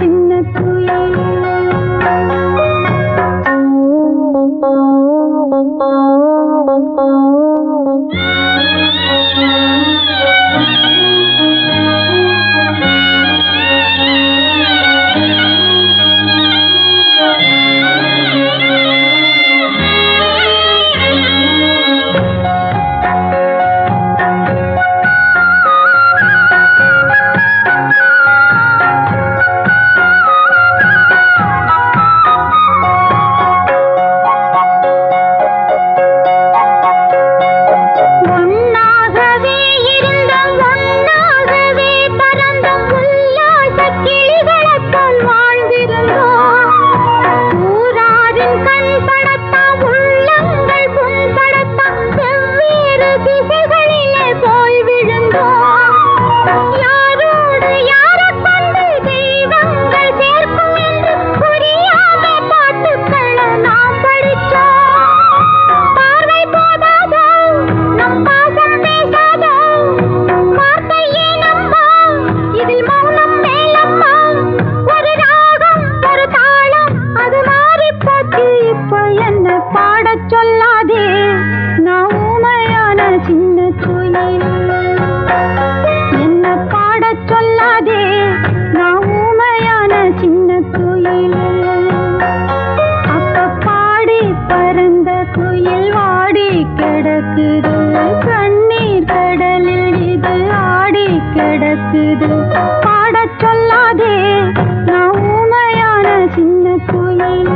చిన్న சொல்லாதே நான் ஊமையான சின்ன கோயில்.